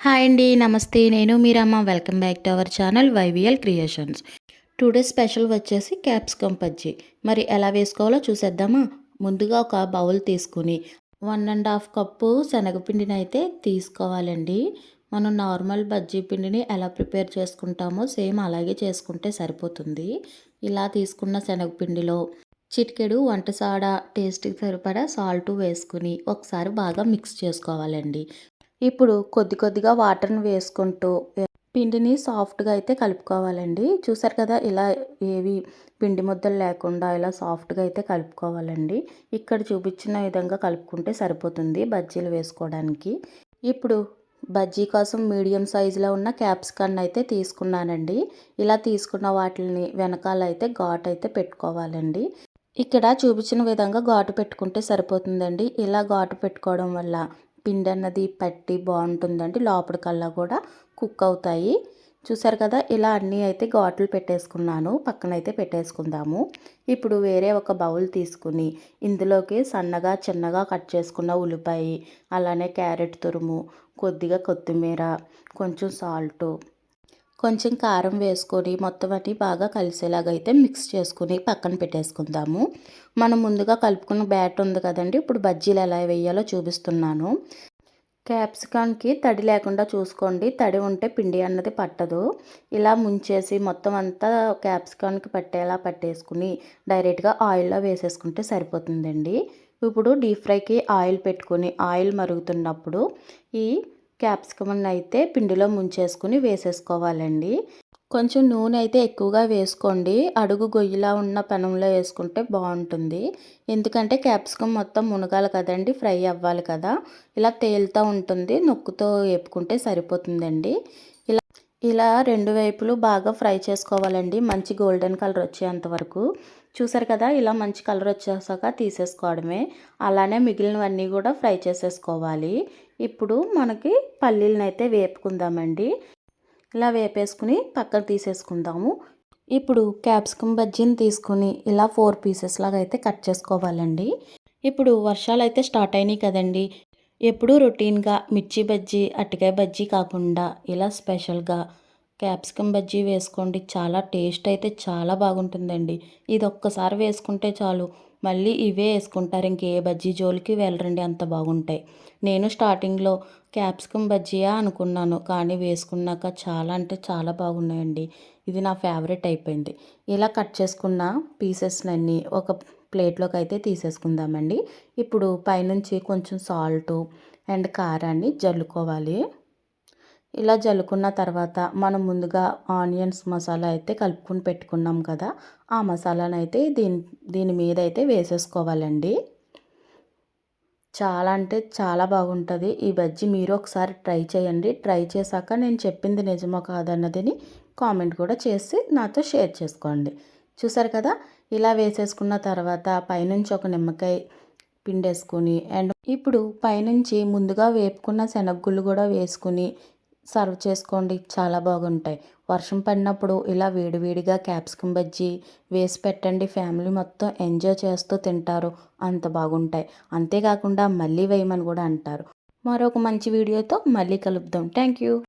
Hi అండి నమస్తే. నేను Meeramma welcome back to our channel YVL creations. Today special వచ్చేసి క్యాప్సికమ్ పజ్జి మరి ఎలా వేసుకోవాలో చూసేద్దామా? ముందుగా ఒక బౌల్ తీసుకుని వన్ అండ్ హాఫ్ కప్పు శనగపిండిని అయితే తీసుకోవాలండి. మనం నార్మల్ బజ్జీ పిండిని ఎలా ప్రిపేర్ చేసుకుంటామో సేమ్ అలాగే చేసుకుంటే సరిపోతుంది. ఇలా తీసుకున్న శనగపిండిలో చిటికెడు వంట సోడా టేస్ట్కి సరిపడా సాల్ట్ వేసుకుని ఒకసారి బాగా మిక్స్ చేసుకోవాలండి. ఇప్పుడు కొద్ది కొద్దిగా వాటర్ని వేసుకుంటూ పిండిని సాఫ్ట్గా అయితే కలుపుకోవాలండి. చూసారు కదా ఇలా ఏవి పిండి ముద్దలు లేకుండా ఇలా సాఫ్ట్గా అయితే కలుపుకోవాలండి. ఇక్కడ చూపించిన విధంగా కలుపుకుంటే సరిపోతుంది బజ్జీలు వేసుకోవడానికి. ఇప్పుడు బజ్జీ కోసం మీడియం సైజులో ఉన్న క్యాప్సికన్ అయితే తీసుకున్నానండి. ఇలా తీసుకున్న వాటిని వెనకాల అయితే ఘాట్ అయితే పెట్టుకోవాలండి. ఇక్కడ చూపించిన విధంగా ఘాటు పెట్టుకుంటే సరిపోతుందండి. ఇలా ఘాటు పెట్టుకోవడం వల్ల పిండి అన్నది పట్టి బాగుంటుందండి. లోపలికల్లా కూడా కుక్ అవుతాయి. చూసారు కదా ఇలా అన్నీ అయితే ఘాట్లు పెట్టేసుకున్నాను. పక్కన అయితే పెట్టేసుకుందాము. ఇప్పుడు వేరే ఒక బౌల్ తీసుకుని ఇందులోకి సన్నగా చిన్నగా కట్ చేసుకున్న ఉల్లిపాయ అలానే క్యారెట్ తురుము కొద్దిగా కొత్తిమీర కొంచెం సాల్టు కొంచెం కారం వేసుకొని మొత్తం అన్ని బాగా కలిసేలాగా అయితే మిక్స్ చేసుకుని పక్కన పెట్టేసుకుందాము. మనం ముందుగా కలుపుకున్న బ్యాట్ ఉంది కదండి ఇప్పుడు బజ్జీలు ఎలా వేయాలో చూపిస్తున్నాను. క్యాప్సికాన్కి తడి లేకుండా చూసుకోండి. తడి ఉంటే పిండి అన్నది పట్టదు. ఇలా ముంచేసి మొత్తం అంతా క్యాప్సికాన్కి పట్టేలా పట్టేసుకుని డైరెక్ట్గా ఆయిల్లో వేసేసుకుంటే సరిపోతుందండి. ఇప్పుడు డీప్ ఫ్రైకి ఆయిల్ పెట్టుకుని ఆయిల్ మరుగుతున్నప్పుడు ఈ క్యాప్సికమ్ అయితే పిండిలో ముంచేసుకుని వేసేసుకోవాలండి. కొంచెం నూనె అయితే ఎక్కువగా వేసుకోండి. అడుగు గొయ్యిలా ఉన్న పెనంలో వేసుకుంటే బాగుంటుంది. ఎందుకంటే క్యాప్సికమ్ మొత్తం మునగాలి కదండి ఫ్రై అవ్వాలి కదా. ఇలా తేలుతూ ఉంటుంది. నొక్కుతో వేపుకుంటే సరిపోతుందండి. ఇలా ఇలా రెండు వైపులు బాగా ఫ్రై చేసుకోవాలండి. మంచి గోల్డెన్ కలర్ వచ్చేంత వరకు. చూసారు కదా ఇలా మంచి కలర్ వచ్చేసాక తీసేసుకోవడమే. అలానే మిగిలినవన్నీ కూడా ఫ్రై చేసేసుకోవాలి. ఇప్పుడు మనకి పల్లీలను అయితే వేపుకుందామండి. ఇలా వేపేసుకుని పక్కకు తీసేసుకుందాము. ఇప్పుడు క్యాప్సికమ్ బజ్జీని తీసుకుని ఇలా ఫోర్ పీసెస్ లాగా అయితే కట్ చేసుకోవాలండి. ఇప్పుడు వర్షాలు అయితే స్టార్ట్ అయినాయి కదండి. ఎప్పుడూ రొటీన్గా మిర్చి బజ్జీ అటికాయ బజ్జీ కాకుండా ఇలా స్పెషల్గా క్యాప్సికమ్ బజ్జీ వేసుకోండి. చాలా టేస్ట్ అయితే చాలా బాగుంటుందండి. ఇది ఒక్కసారి వేసుకుంటే చాలు. మళ్ళీ ఇవే వేసుకుంటారు. ఇంకే బజ్జీ జోలికి వెళ్ళరండి అంత బాగుంటాయి. నేను స్టార్టింగ్లో క్యాప్సికమ్ బజ్జీయా అనుకున్నాను కానీ వేసుకున్నాక చాలా అంటే చాలా బాగున్నాయండి. ఇది నా ఫేవరెట్ అయిపోయింది. ఇలా కట్ చేసుకున్న పీసెస్లన్నీ ఒక ప్లేట్లోకి అయితే తీసేసుకుందామండి. ఇప్పుడు పైనుంచి కొంచెం సాల్టు అండ్ కారాన్ని జల్లుకోవాలి. ఇలా జల్లుకున్న తర్వాత మనం ముందుగా ఆనియన్స్ మసాలా అయితే కలుపుకుని పెట్టుకున్నాం కదా ఆ మసాలాను అయితే దీని దీని మీద అయితే వేసేసుకోవాలండి. చాలా అంటే చాలా బాగుంటుంది. ఈ బజ్జీ మీరు ఒకసారి ట్రై చేయండి. ట్రై చేశాక నేను చెప్పింది నిజమో కాదన్నదిని కామెంట్ కూడా చేసి నాతో షేర్ చేసుకోండి. చూసారు కదా ఇలా వేసేసుకున్న తర్వాత పైనుంచి ఒక నిమ్మకాయ పిండేసుకుని అండ్ ఇప్పుడు పైనుంచి ముందుగా వేపుకున్న శనగగుళ్ళు కూడా వేసుకుని సర్వ్ చేసుకోండి. చాలా బాగుంటాయి. వర్షం పడినప్పుడు ఇలా వేడివేడిగా క్యాప్సికమ్ బజ్జీ వేసి పెట్టండి. ఫ్యామిలీ మొత్తం ఎంజాయ్ చేస్తూ తింటారు. అంత బాగుంటాయి. అంతేకాకుండా మళ్ళీ వేయమని కూడా అంటారు. మరొక మంచి వీడియోతో మళ్ళీ కలుపుదాం థ్యాంక్ యూ.